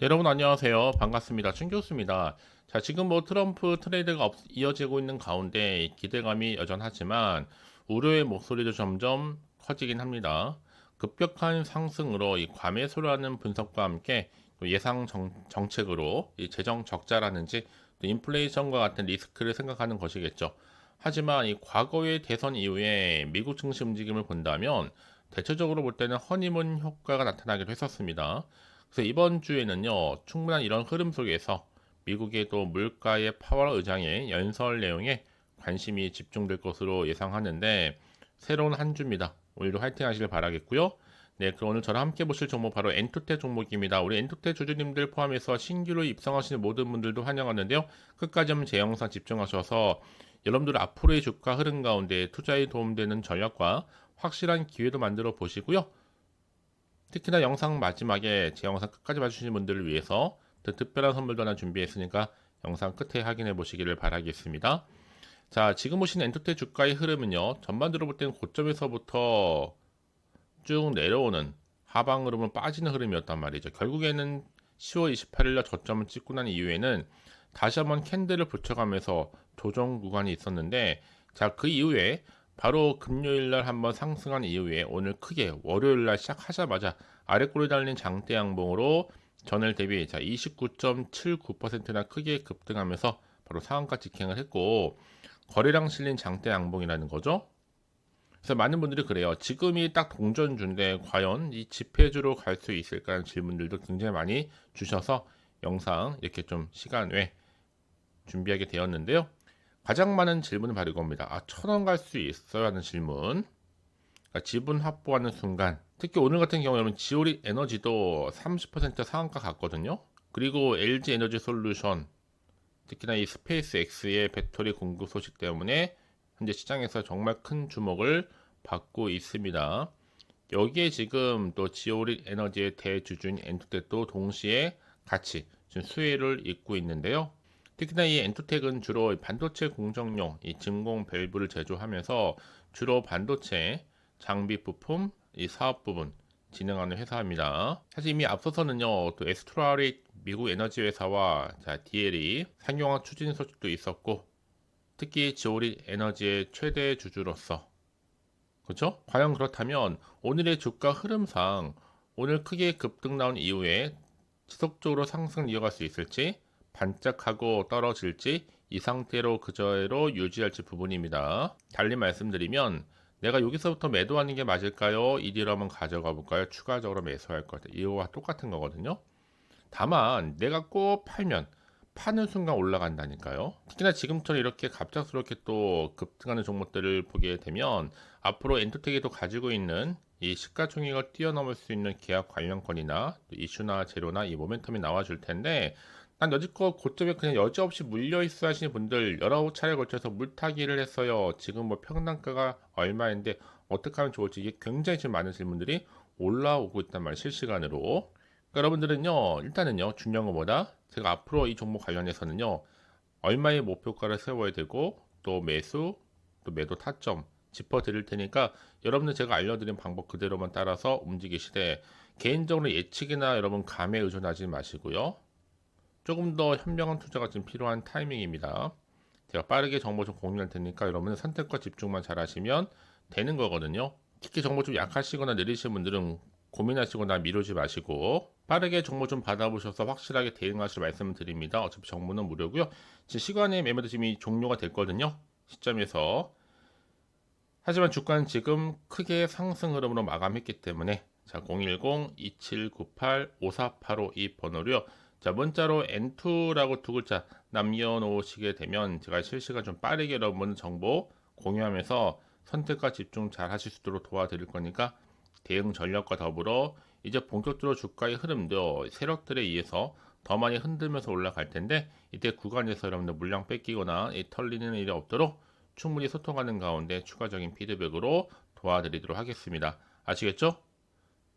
네, 여러분 안녕하세요. 반갑습니다. 춘 교수입니다. 자, 지금 뭐 트럼프 트레이드가 없- 이어지고 있는 가운데 기대감이 여전하지만 우려의 목소리도 점점 커지긴 합니다. 급격한 상승으로 이 과매수라는 분석과 함께 또 예상 정, 정책으로 이 재정 적자라는지 또 인플레이션과 같은 리스크를 생각하는 것이겠죠. 하지만 이 과거의 대선 이후에 미국 증시 움직임을 본다면 대체적으로 볼 때는 허니문 효과가 나타나기도 했었습니다. 그래서 이번 주에는요, 충분한 이런 흐름 속에서 미국의 또 물가의 파월 의장의 연설 내용에 관심이 집중될 것으로 예상하는데 새로운 한 주입니다. 오늘도 화이팅 하시길 바라겠고요. 네, 그럼 오늘 저랑 함께 보실 종목 바로 엔투테 종목입니다. 우리 엔투테 주주님들 포함해서 신규로 입성하시는 모든 분들도 환영하는데요. 끝까지 한번 제 영상 집중하셔서 여러분들 앞으로의 주가 흐름 가운데 투자에 도움되는 전략과 확실한 기회도 만들어 보시고요. 특히나 영상 마지막에 제 영상 끝까지 봐주시는 분들을 위해서 더 특별한 선물도 하나 준비했으니까 영상 끝에 확인해 보시기를 바라겠습니다. 자, 지금 보시는 엔터테 주가의 흐름은요, 전반적으로 볼 때는 고점에서부터 쭉 내려오는 하방 흐름은 빠지는 흐름이었단 말이죠. 결국에는 10월 28일 날 저점을 찍고 난 이후에는 다시 한번 캔들을 붙여가면서 조정 구간이 있었는데, 자, 그 이후에 바로 금요일 날 한번 상승한 이후에 오늘 크게 월요일 날 시작하자마자 아래꼬리 달린 장대 양봉으로 전일 대비 자 29.79%나 크게 급등하면서 바로 상한가 직행을 했고 거래량 실린 장대 양봉이라는 거죠. 그래서 많은 분들이 그래요. 지금이 딱 동전주인데 과연 이 지폐주로 갈 수 있을까라는 질문들도 굉장히 많이 주셔서 영상 이렇게 좀 시간 외 준비하게 되었는데요. 가장 많은 질문은 바로 이겁니다. 아, 천원 갈 수 있어요? 하는 질문. 그러니까 지분 확보하는 순간, 특히 오늘 같은 경우 여러분 지오리 에너지도 30% 상한가 갔거든요. 그리고 LG 에너지 솔루션, 특히나 이 스페이스 X의 배터리 공급 소식 때문에 현재 시장에서 정말 큰 주목을 받고 있습니다. 여기에 지금 또 지오리 에너지의 대주주인 엔투텍도 동시에 같이 지금 수혜를 잇고 있는데요. 특히나 이 엔투텍은 주로 반도체 공정용 이 진공 밸브를 제조하면서 주로 반도체 장비 부품 이 사업 부분 진행하는 회사입니다. 사실 이미 앞서서는요, 또 에스트라리 미국 에너지 회사와 자, DL이 상용화 추진 소식도 있었고, 특히 지오리 에너지의 최대 주주로서, 그렇죠? 과연 그렇다면 오늘의 주가 흐름상 오늘 크게 급등 나온 이후에 지속적으로 상승 이어갈 수 있을지 반짝하고 떨어질지 이 상태로 그저로 유지할지 부분입니다. 달리 말씀드리면 내가 여기서부터 매도하는 게 맞을까요? 이디로 한번 가져가 볼까요? 추가적으로 매수할 것 같아요. 이거와 똑같은 거거든요. 다만 내가 꼭 팔면 파는 순간 올라간다니까요. 특히나 지금처럼 이렇게 갑작스럽게 또 급등하는 종목들을 보게 되면 앞으로 엔터텍이 또 가지고 있는 이 시가총액을 뛰어넘을 수 있는 계약 관련권이나 또 이슈나 재료나 이 모멘텀이 나와줄 텐데 난 여지껏 고점에 그냥 여지없이 물려 있어 하시는 분들 여러 차례 걸쳐서 물타기를 했어요. 지금 뭐 평단가가 얼마인데 어떻게 하면 좋을지 이게 굉장히 지금 많은 질문들이 올라오고 있단 말이에요. 실시간으로. 그러니까 여러분들은요, 일단은요, 중요한 것보다 제가 앞으로 이 종목 관련해서는요, 얼마의 목표가를 세워야 되고, 또 매수, 또 매도 타점 짚어 드릴 테니까 여러분들 제가 알려드린 방법 그대로만 따라서 움직이시되, 개인적으로 예측이나 여러분 감에 의존하지 마시고요. 조금 더 현명한 투자가 지금 필요한 타이밍입니다. 제가 빠르게 정보 좀 공유할 테니까 여러분은 선택과 집중만 잘 하시면 되는 거거든요. 특히 정보 좀 약하시거나 느리신 분들은 고민하시거나 미루지 마시고 빠르게 정보 좀 받아보셔서 확실하게 대응하시길 말씀을 드립니다. 어차피 정보는 무료고요. 지금 시간의 매매도 지금 이 종료가 됐거든요. 시점에서 하지만 주가는 지금 크게 상승 흐름으로 마감했기 때문에 자 010-2798-5485 이 번호로요. 자 문자로 N2라고 두 글자 남겨놓으시게 되면 제가 실시간 좀 빠르게 여러분 정보 공유하면서 선택과 집중 잘 하실 수 있도록 도와드릴 거니까 대응 전략과 더불어 이제 본격적으로 주가의 흐름도 세력들에 의해서 더 많이 흔들면서 올라갈 텐데 이때 구간에서 여러분들 물량 뺏기거나 이 털리는 일이 없도록 충분히 소통하는 가운데 추가적인 피드백으로 도와드리도록 하겠습니다. 아시겠죠?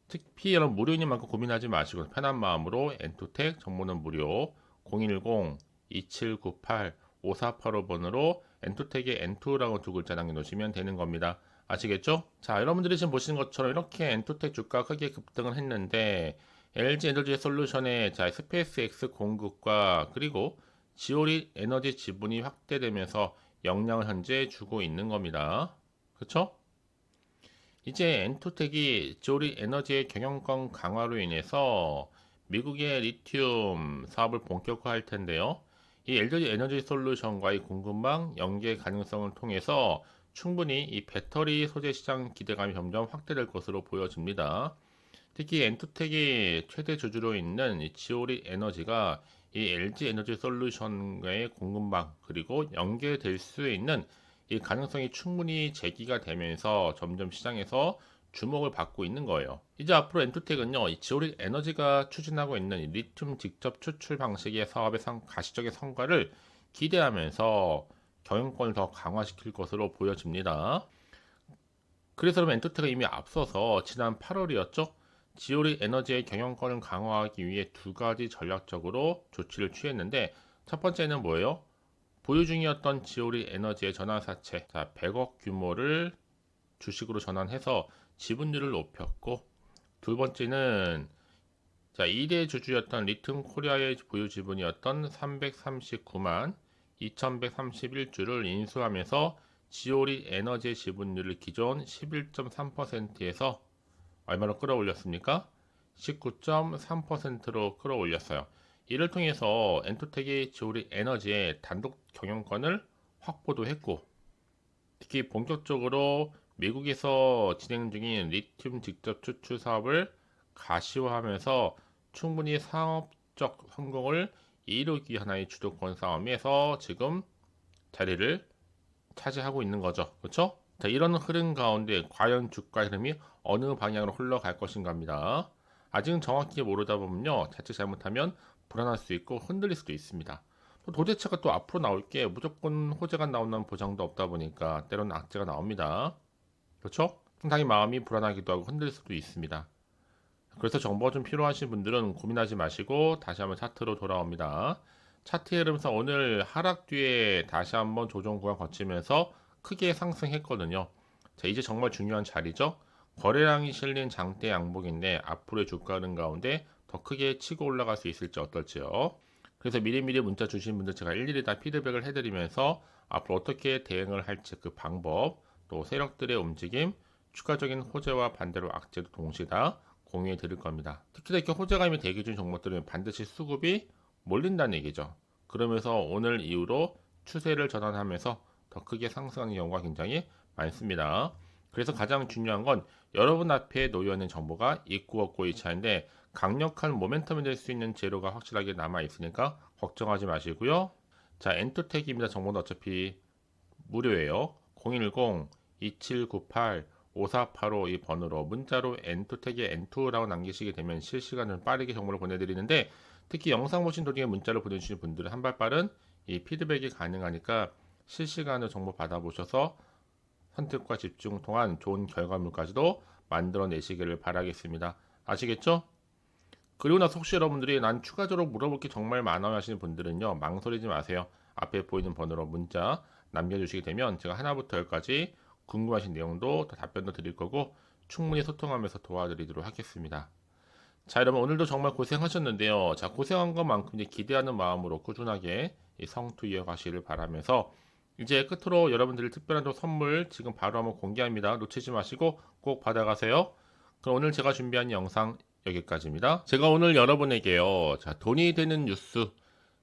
특히 여러분 무료인 만큼 고민하지 마시고 편한 마음으로 엔투텍 정보는 무료 010-2798-5485번으로 엔투텍의 엔투라고 두 글자 남겨놓으시면 되는 겁니다. 아시겠죠? 자, 여러분들이 지금 보시는 것처럼 이렇게 엔투텍 주가 크게 급등을 했는데 LG 에너지 솔루션의 자 스페이스X 공급과 그리고 지오리 에너지 지분이 확대되면서 영향을 현재 주고 있는 겁니다. 그렇죠? 이제 엔토텍이 지오리 에너지의 경영권 강화로 인해서 미국의 리튬 사업을 본격화할 텐데요. 이 LG 에너지 솔루션과의 공급망 연계 가능성을 통해서 충분히 이 배터리 소재 시장 기대감이 점점 확대될 것으로 보여집니다. 특히 엔투텍이 최대 주주로 있는 이 지오리 에너지가 이 LG 에너지 솔루션과의 공급망 그리고 연계될 수 있는 이 가능성이 충분히 제기가 되면서 점점 시장에서 주목을 받고 있는 거예요. 이제 앞으로 엔투텍은요, 이 지오리 에너지가 추진하고 있는 이 리튬 직접 추출 방식의 사업의 상, 가시적인 성과를 기대하면서 경영권을 더 강화시킬 것으로 보여집니다. 그래서 그럼 엔투텍은 이미 앞서서 지난 8월이었죠. 지오리 에너지의 경영권을 강화하기 위해 두 가지 전략적으로 조치를 취했는데 첫 번째는 뭐예요? 보유 중이었던 지오리 에너지의 전환사채 자 100억 규모를 주식으로 전환해서 지분율을 높였고 두 번째는 자 1대 주주였던 리튬 코리아의 보유 지분이었던 339만 2131주를 인수하면서 지오리 에너지의 지분율을 기존 11.3%에서 얼마로 끌어올렸습니까? 19.3%로 끌어올렸어요. 이를 통해서 엔토텍이 지오리 에너지의 단독 경영권을 확보도 했고 특히 본격적으로 미국에서 진행 중인 리튬 직접 추출 사업을 가시화하면서 충분히 상업적 성공을 이루기 하나의 주도권 싸움에서 지금 자리를 차지하고 있는 거죠. 그렇죠? 자, 이런 흐름 가운데 과연 주가 흐름이 어느 방향으로 흘러갈 것인가입니다. 아직은 정확히 모르다 보면요. 자칫 잘못하면 불안할 수 있고 흔들릴 수도 있습니다. 또 도대체가 또 앞으로 나올 게 무조건 호재가 나온다는 보장도 없다 보니까 때로는 악재가 나옵니다. 그렇죠? 상당히 마음이 불안하기도 하고 흔들릴 수도 있습니다. 그래서 정보가 좀 필요하신 분들은 고민하지 마시고 다시 한번 차트로 돌아옵니다. 차트 흐름상 오늘 하락 뒤에 다시 한번 조정 구간 거치면서 크게 상승했거든요. 자, 이제 정말 중요한 자리죠. 거래량이 실린 장대 양복인데 앞으로의 주가 흐름 가운데 더 크게 치고 올라갈 수 있을지 어떨지요. 그래서 미리미리 문자 주신 분들 제가 일일이 다 피드백을 해드리면서 앞으로 어떻게 대응을 할지 그 방법 또 세력들의 움직임 추가적인 호재와 반대로 악재도 동시에 다 공유해 드릴 겁니다. 특히 이렇게 호재감이 대기 중 종목들은 반드시 수급이 몰린다는 얘기죠. 그러면서 오늘 이후로 추세를 전환하면서 더 크게 상승하는 경우가 굉장히 많습니다. 그래서 가장 중요한 건 여러분 앞에 놓여 있는 정보가 있고 없고의 차인데 강력한 모멘텀이 될 수 있는 재료가 확실하게 남아 있으니까 걱정하지 마시고요. 자, 엔토텍입니다. 정보는 어차피 무료예요. 010-2798-5485 이 번호로 문자로 엔토텍에 엔투라고 남기시게 되면 실시간으로 빠르게 정보를 보내드리는데 특히 영상 보신 도중에 문자를 보내주신 분들은 한 발 빠른 이 피드백이 가능하니까 실시간으로 정보 받아보셔서 선택과 집중 통한 좋은 결과물까지도 만들어내시기를 바라겠습니다. 아시겠죠? 그리고 나서 혹시 여러분들이 난 추가적으로 물어볼 게 정말 많아요 하시는 분들은요 망설이지 마세요. 앞에 보이는 번호로 문자 남겨주시게 되면 제가 하나부터 열까지 궁금하신 내용도 더 답변도 드릴 거고 충분히 소통하면서 도와드리도록 하겠습니다. 자 여러분 오늘도 정말 고생하셨는데요. 자 고생한 것만큼 이제 기대하는 마음으로 꾸준하게 이 성투 이어가시를 바라면서 이제 끝으로 여러분들 특별한 또 선물 지금 바로 한번 공개합니다. 놓치지 마시고 꼭 받아가세요. 그럼 오늘 제가 준비한 영상 여기까지입니다. 제가 오늘 여러분에게요. 자, 돈이 되는 뉴스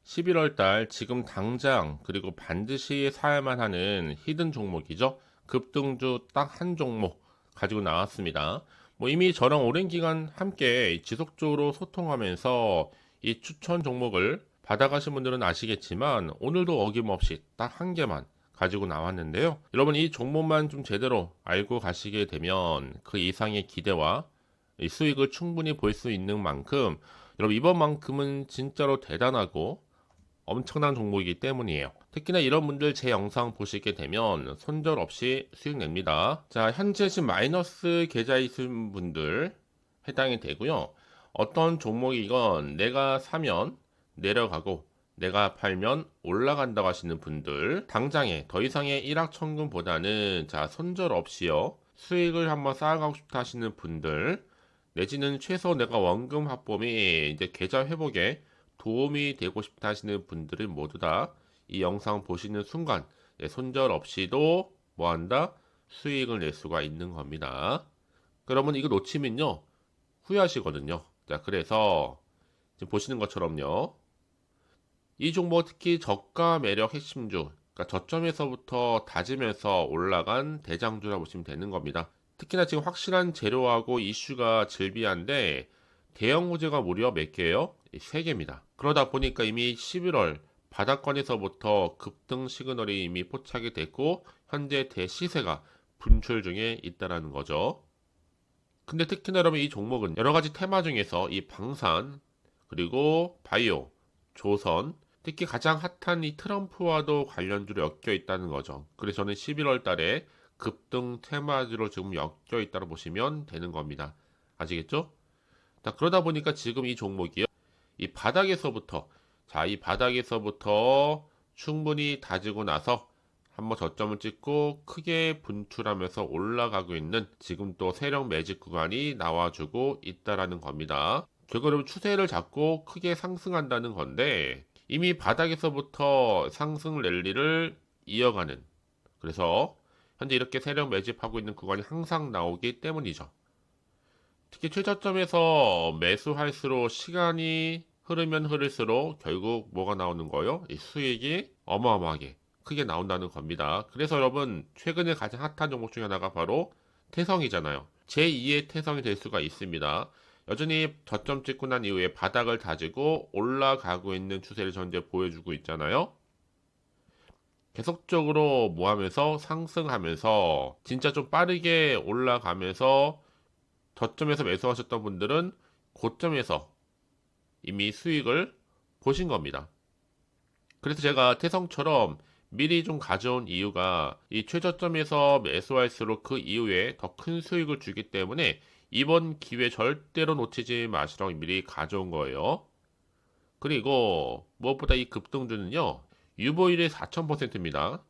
11월 달 지금 당장 그리고 반드시 사야만 하는 히든 종목이죠. 급등주 딱 한 종목 가지고 나왔습니다. 뭐 이미 저랑 오랜 기간 함께 지속적으로 소통하면서 이 추천 종목을 받아가신 분들은 아시겠지만 오늘도 어김없이 딱 한 개만 가지고 나왔는데요. 여러분 이 종목만 좀 제대로 알고 가시게 되면 그 이상의 기대와 수익을 충분히 볼 수 있는 만큼 여러분 이번만큼은 진짜로 대단하고 엄청난 종목이기 때문이에요. 특히나 이런 분들 제 영상 보시게 되면 손절 없이 수익 냅니다. 자, 현재 지금 마이너스 계좌 있으신 분들 해당이 되고요. 어떤 종목이건 내가 사면 내려가고 내가 팔면 올라간다고 하시는 분들 당장에 더 이상의 일확천금보다는 자 손절 없이요 수익을 한번 쌓아가고 싶다 하시는 분들 내지는 최소 내가 원금 합범이 이제 계좌 회복에 도움이 되고 싶다 하시는 분들은 모두 다 이 영상 보시는 순간 예, 손절 없이도 뭐 한다? 수익을 낼 수가 있는 겁니다. 그러면 이거 놓치면요 후회하시거든요. 자 그래서 지금 보시는 것처럼요. 이 종목 특히 저가 매력 핵심주, 그러니까 저점에서부터 다지면서 올라간 대장주라 보시면 되는 겁니다. 특히나 지금 확실한 재료하고 이슈가 즐비한데 대형 호재가 무려 몇 개예요? 세 개입니다. 그러다 보니까 이미 11월 바닥권에서부터 급등 시그널이 이미 포착이 됐고 현재 대시세가 분출 중에 있다라는 거죠. 근데 특히나 여러분 이 종목은 여러 가지 테마 중에서 이 방산 그리고 바이오, 조선 특히 가장 핫한 이 트럼프와도 관련주로 엮여 있다는 거죠. 그래서 저는 11월 달에 급등 테마주로 지금 엮여 있다고 보시면 되는 겁니다. 아시겠죠? 자, 그러다 보니까 지금 이 종목이요. 이 바닥에서부터 자, 이 바닥에서부터 충분히 다지고 나서 한번 저점을 찍고 크게 분출하면서 올라가고 있는 지금 또 세력 매직 구간이 나와주고 있다라는 겁니다. 결국은 추세를 잡고 크게 상승한다는 건데 이미 바닥에서부터 상승 랠리를 이어가는 그래서 현재 이렇게 세력 매집하고 있는 구간이 항상 나오기 때문이죠. 특히 최저점에서 매수할수록 시간이 흐르면 흐를수록 결국 뭐가 나오는 거예요? 이 수익이 어마어마하게 크게 나온다는 겁니다. 그래서 여러분 최근에 가장 핫한 종목 중에 하나가 바로 태성이잖아요. 제2의 태성이 될 수가 있습니다. 여전히 저점 찍고 난 이후에 바닥을 다지고 올라가고 있는 추세를 현재 보여주고 있잖아요. 계속적으로 모하면서 상승하면서 진짜 좀 빠르게 올라가면서 저점에서 매수하셨던 분들은 고점에서 이미 수익을 보신 겁니다. 그래서 제가 태성처럼 미리 좀 가져온 이유가 이 최저점에서 매수할수록 그 이후에 더 큰 수익을 주기 때문에 이번 기회 절대로 놓치지 마시라고 미리 가져온 거예요. 그리고 무엇보다 이 급등주는요. 유보율이 4000%입니다.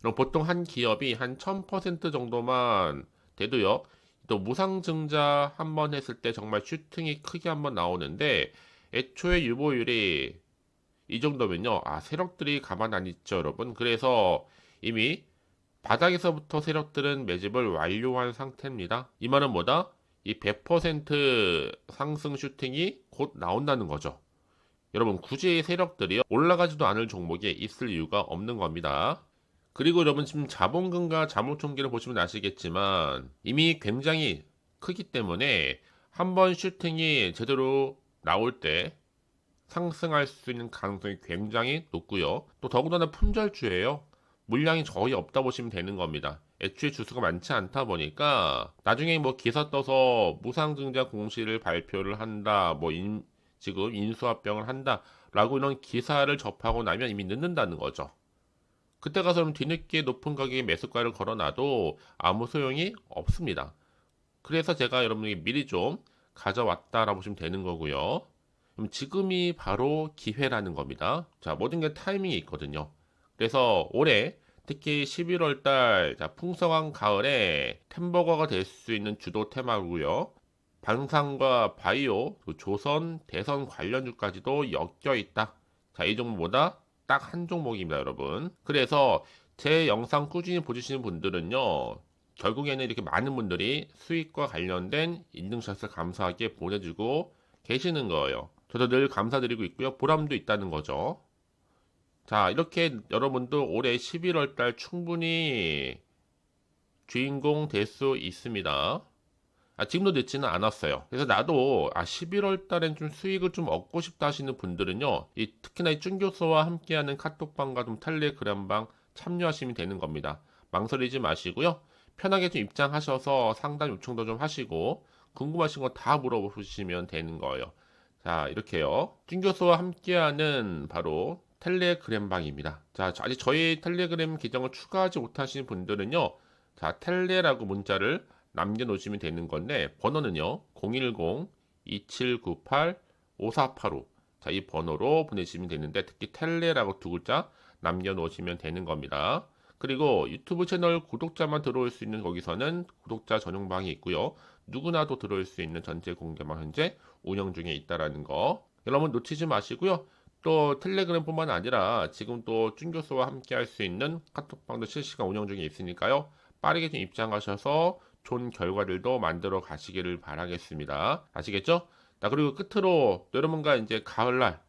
그럼 보통 한 기업이 한 1000% 정도만 돼도요. 또 무상증자 한 번 했을 때 정말 슈팅이 크게 한 번 나오는데 애초에 유보율이 이 정도면요. 아, 세력들이 가만 안 있죠, 여러분. 그래서 이미 바닥에서부터 세력들은 매집을 완료한 상태입니다. 이 말은 뭐다? 이 100% 상승 슈팅이 곧 나온다는 거죠. 여러분, 굳이 세력들이 올라가지도 않을 종목에 있을 이유가 없는 겁니다. 그리고 여러분 지금 자본금과 자본총계를 보시면 아시겠지만 이미 굉장히 크기 때문에 한 번 슈팅이 제대로 나올 때 상승할 수 있는 가능성이 굉장히 높고요. 또 더군다나 품절주예요. 물량이 거의 없다 보시면 되는 겁니다. 애초에 주수가 많지 않다 보니까 나중에 뭐 기사 떠서 무상증자 공시를 발표를 한다, 뭐 인, 지금 인수합병을 한다라고 이런 기사를 접하고 나면 이미 늦는다는 거죠. 그때 가서 뒤늦게 높은 가격에 매수가를 걸어놔도 아무 소용이 없습니다. 그래서 제가 여러분에게 미리 좀 가져왔다라고 보시면 되는 거고요. 그럼 지금이 바로 기회라는 겁니다. 자, 모든 게 타이밍이 있거든요. 그래서 올해 특히 11월 달 풍성한 가을에 템버거가 될 수 있는 주도 테마고요. 방산과 바이오, 조선, 대선 관련주까지도 엮여 있다. 자, 이 종목보다 딱 한 종목입니다, 여러분. 그래서 제 영상 꾸준히 보시는 분들은요. 결국에는 이렇게 많은 분들이 수익과 관련된 인증샷을 감사하게 보내주고 계시는 거예요. 저도 늘 감사드리고 있고요. 보람도 있다는 거죠. 자, 이렇게 여러분도 올해 11월 달 충분히 주인공 될 수 있습니다. 아, 지금도 늦지는 않았어요. 그래서 나도 아, 11월 달엔 좀 수익을 좀 얻고 싶다 하시는 분들은요. 이 특히나 이 쭝교수와 함께하는 카톡방과 좀 텔레그램방 참여하시면 되는 겁니다. 망설이지 마시고요. 편하게 좀 입장하셔서 상담 요청도 좀 하시고 궁금하신 거 다 물어보시면 되는 거예요. 자, 이렇게요. 쭝교수와 함께하는 바로 텔레그램 방입니다. 자, 아직 저희 텔레그램 계정을 추가하지 못하시는 분들은요. 자, 텔레라고 문자를 남겨놓으시면 되는 건데 번호는요. 010-2798-5485 자, 이 번호로 보내시면 되는데 특히 텔레라고 두 글자 남겨놓으시면 되는 겁니다. 그리고 유튜브 채널 구독자만 들어올 수 있는 거기서는 구독자 전용 방이 있고요. 누구나 도 들어올 수 있는 전체 공개방 현재 운영 중에 있다라는 거 여러분 놓치지 마시고요. 또 텔레그램뿐만 아니라 지금 또준 교수와 함께 할 수 있는 카톡방도 실시간 운영 중에 있으니까요. 빠르게 좀 입장하셔서 좋은 결과들도 만들어 가시기를 바라겠습니다. 아시겠죠? 자, 그리고 끝으로 여러분과 이제 가을날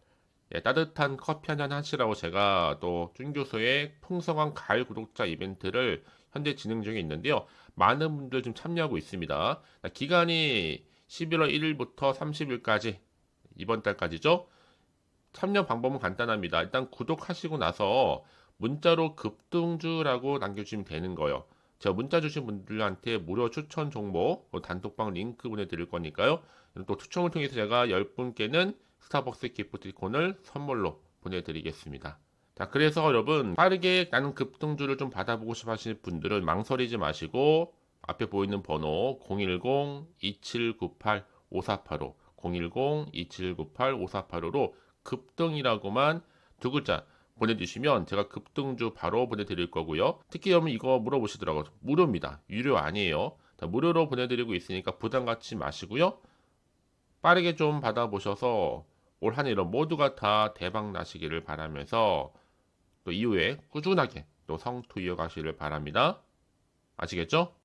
예, 따뜻한 커피 한 잔 하시라고 제가 또준 교수의 풍성한 가을 구독자 이벤트를 현재 진행 중에 있는데요. 많은 분들 좀 참여하고 있습니다. 자, 기간이 11월 1일부터 30일까지 이번 달까지죠. 참여 방법은 간단합니다. 일단 구독하시고 나서 문자로 급등주라고 남겨주시면 되는 거예요. 제가 문자 주신 분들한테 무료 추천 정보, 뭐 단톡방 링크 보내드릴 거니까요. 또 추첨을 통해서 제가 10분께는 스타벅스 기프티콘을 선물로 보내드리겠습니다. 자, 그래서 여러분 빠르게 나는 급등주를 좀 받아보고 싶어 하시는 분들은 망설이지 마시고 앞에 보이는 번호 010-2798-5485 010-2798-5485로 급등이라고만 두 글자 보내주시면 제가 급등주 바로 보내드릴 거고요. 특히 여러분 이거 물어보시더라고요. 무료입니다. 유료 아니에요. 자, 무료로 보내드리고 있으니까 부담 갖지 마시고요. 빠르게 좀 받아보셔서 올 한 해로 모두가 다 대박 나시기를 바라면서 또 이후에 꾸준하게 또 성투 이어가시를 바랍니다. 아시겠죠?